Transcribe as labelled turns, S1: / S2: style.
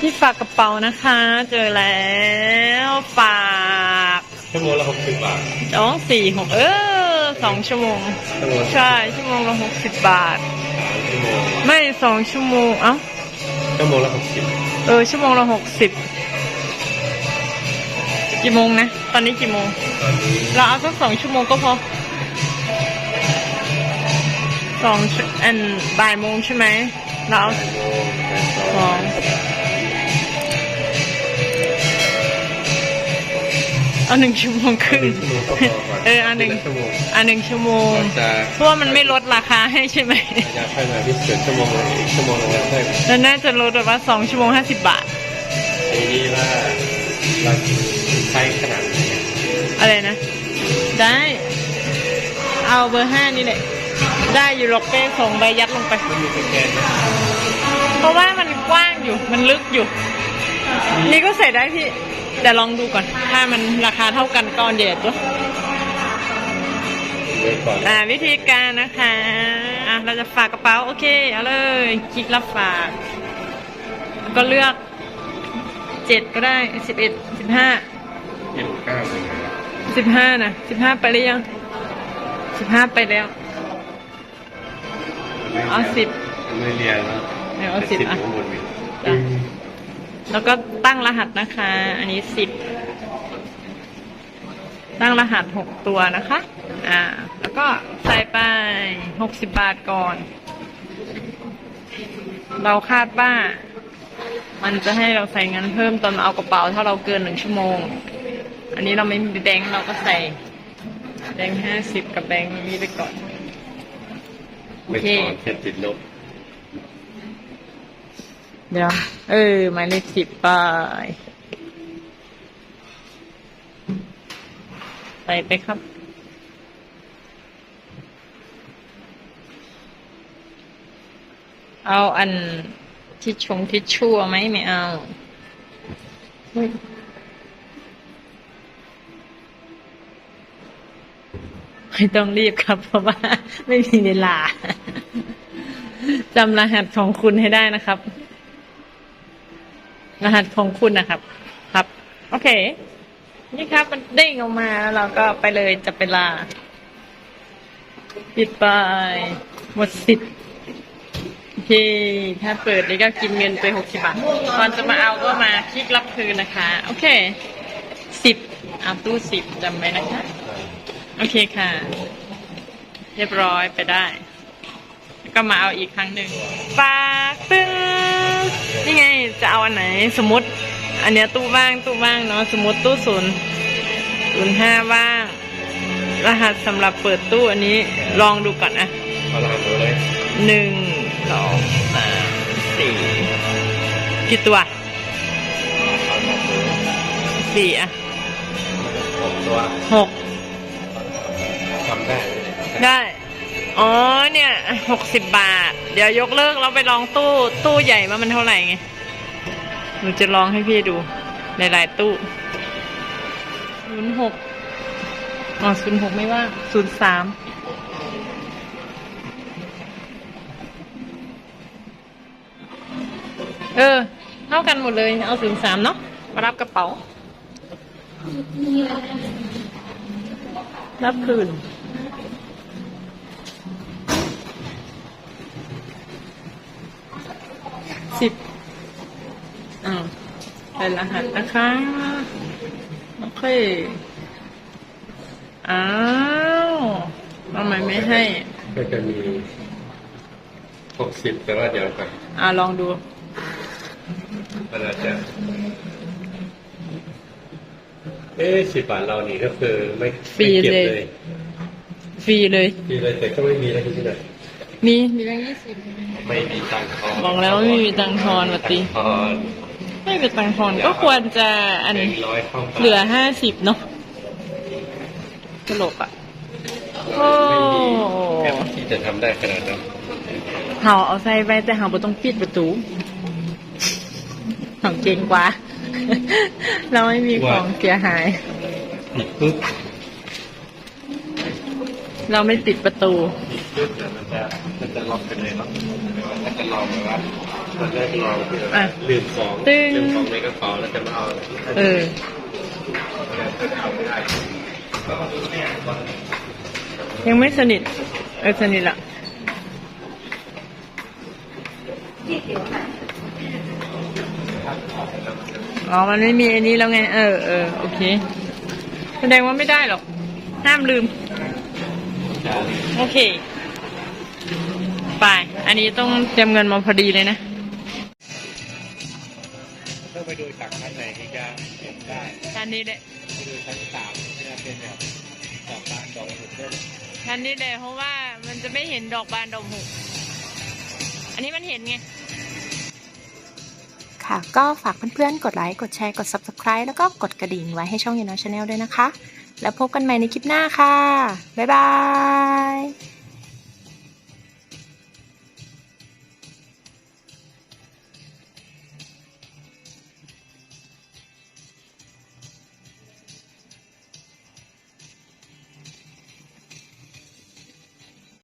S1: ที่ฝากกระเป๋านะคะ เจอแล้วฝาก
S2: ชั่วโมงละหกสิบบาท
S1: สองสี่หกเออสองชั่วโมง
S2: ชั่วโมง
S1: ใช่ชั่วโมงละหกสิบบาท
S2: ชั่วโมง
S1: ไม่สองชั่วโมงเอ้า
S2: ชั่วโมงละหกสิบ
S1: เออชั่วโมงละหกสิบกี่โมงนะ ตอนนี้กี่โมง
S2: ตอนนี้
S1: เราเอาสักสองชั่วโมงก็พอสองชั่วอันบ่ายโมงใช่ไหม เราเอา
S2: บ่ายโมงบ่ายสอ
S1: สองงเอาหนึ่งชั่วโมงครึ่ง
S2: ชั่วโมงก็พอก่อน
S1: เออเอาหนึ่ง
S2: ชั่วโมง
S1: อันหนึ่งชั่วโมง
S2: เราจะ
S1: เพราะว่ามันไม่ลดราคาให้ใช่ไหม
S2: จะค่อยมาพิเศษชั่วโมงละอีกชั่วโมงละค่อย
S1: แล้วน่าจะลดแบบว่าสองชั่วโมงห้าสิบบาท
S2: ไอ้นี่ว่าเราใช้ขนาดไหน
S1: อะไรนะ ได้ เอาเบอร์ห้านี่แหละ ได้อยู่หรอกเป้ส่งใบยัดลงไป
S2: ไม่มีสแกนนะ
S1: เพราะว่ามันกว้างอยู่ มันลึกอยู่ นี่ก็ใส่ได้พี่ แต่ลองดูก่อน ถ้ามันราคาเท่ากันก็เดียดตัว
S2: เดี๋ยวก่อน
S1: อ่าวิธีการนะคะ อะเราจะฝากกระเป๋า โอเค เอาเลย คลิกรับฝาก ก็เลือกเจ็ดก็ได้สิบเอ็ดสิบห้า
S2: เจ็ดเก้าเลยนะ
S1: สิบห้านะสิบห้าไปหรือยังสิบห้าไปแล้ว เอาสิบ
S2: ไม่เรียนแล้ว
S1: เดี๋ยวเอาสิบอะ
S2: ข้างบนมี
S1: จ้ะแล้วก็ตั้งรหัสนะคะ อันนี้สิบ ตั้งรหัสหกตัวนะคะ อ่า แล้วก็ใส่ไปหกสิบบาทก่อน เราคาดว่า มันจะให้เราใส่เงินเพิ่มตอนเอากระเป๋าถ้าเราเกินหนึ่งชั่วโมง อันนี้เราไม่มีแบงค์เราก็ใส่แบงค์ห้าสิบกับแบงค์นี้ไปก่อน โอ
S2: ไม่
S1: เค
S2: ถอนแค่ติดลบ
S1: เดี๋ยว เออหมายเลขสิบไป ใส่ไปครับ เอาอันทิชชงทิชชู่เอาไหมไม่เอาเฮ้ย ไม่ต้องรีบครับ เพราะว่าไม่มีเวลาจำรหัสของคุณให้ได้นะครับ รหัสของคุณนะครับ ครับ โอเค นี่ครับ มันเด้งออกมาแล้วเราก็ไปเลยจะเวลาปิดไปหมดสิทธิ์เคถ้าเปิดนี่ก็กินเงินไปหกสิบบาทก่อนจะมาเอาก็มาคลิกรับคืนนะคะ โอเคสิบเอาตู้สิบจำไว้นะคะ โอเคค่ะ เรียบร้อยไปได้ แล้วก็มาเอาอีกครั้งหนึ่งฝากตึ้งนี่ไงจะเอาอันไหนสมมติ อันเนี้ยตู้ว่างตู้ว่างเนาะสมมติตู้ศูนย์ศูนย์ห้าว่าง รหัสสำหรับเปิดตู้อันนี้ลองดูก่อนอะ
S2: เอาละดูเลย
S1: หนึ่งสองสามสี่กี่ตัว
S2: เอาละดู
S1: สี่อะ
S2: หกตัว
S1: หก
S2: ทำได้
S1: ได้ อ๋อเนี่ยหกสิบบาท เดี๋ยวยกเลิกเราไปลองตู้ตู้ใหญ่ว่ามันเท่าไหร่ไง หนูจะลองให้พี่ดู หลายๆตู้ศูนย์หกอ๋อศูนย์หกไม่ว่าศูนย์สามเออ เท่ากันหมดเลย เอาศูนย์สามเนาะ มารับกระเป๋า รับคืน สิบอ้าวเป็นรหัสนะคะ โอเค อ้าวทำไมไม่ให้
S2: ก็จะมีหกสิบแต่ว่าเดี๋ยวก่อน
S1: อ่าลองดู
S2: มันอาจจะเอ๊ะสิบบาทเรานี่ก็คือไม่
S1: ฟรี
S2: ไม่เก็บ
S1: เลย
S2: เลย
S1: ฟรีเลย
S2: ฟรีเลยแต่ก็ไม่มีอะไรที่ไหน
S1: มีมีแบงค์ยี่สิบ
S2: ไม่มีตังค์ทอน
S1: บอกแล้วว่าไม่มีตังค์ทอนวัตี
S2: ทอน
S1: ไม่มีตังค์ทอนก็ควรจะอัน
S2: หนึ่งร้อยเข้าไป
S1: เหลือห้าสิบเนาะตลกอะโอ้
S2: แค่ที่จะทำได้ขนาดนั้น
S1: เฮาเอาใส่ไว้แต่เฮาบ่ต้องปิดประตูเฮาเก่งกว่า เราไม่มีของเสียหาย
S2: ปิดปุ๊บ
S1: เราไม่ปิดประตู
S2: ปุ๊บแต่มันจะมันจะล็อกไปเลยเนาะแต่ว่าถ้าจะลองแบบว่าตอนแรกลองคือ
S1: อะ
S2: ลืมของ
S1: ตึ้ง
S2: ลืมของในกระเป๋าแล้วจะมาเอา
S1: เออ
S2: เอาไม่ได้
S1: ยังไม่สนิท เออสนิทละอ๋อ มันไม่มีอันนี้แล้วไง เออเออโอเค แสดงว่าไม่ได้หรอก ห้ามลืม โอเค ไป อันนี้ต้องเตรียมเงินมาพอดีเลยนะ
S2: ต้องไปดูจากข้างในที่จะเก็บได้
S1: ชั้นนี้แหละ
S2: ไปดูชั้นสามที่จะเป็นแบบดอกบานดอกหุ่นด้วย
S1: ชั้นนี้แหละเพราะว่ามันจะไม่เห็นดอกบานดอกหุอันนี้มันเห็นไง
S3: ค่ะก็ฝากเพื่อนๆ กดไลค์ กดแชร์ กด Subscribe แล้วก็กดกระดิ่งไว้ให้ช่องยูน o ชาแนลด้วยนะคะ แล้วพบกันใหม่ในคลิปหน้าค่ะ บ๊ายบาย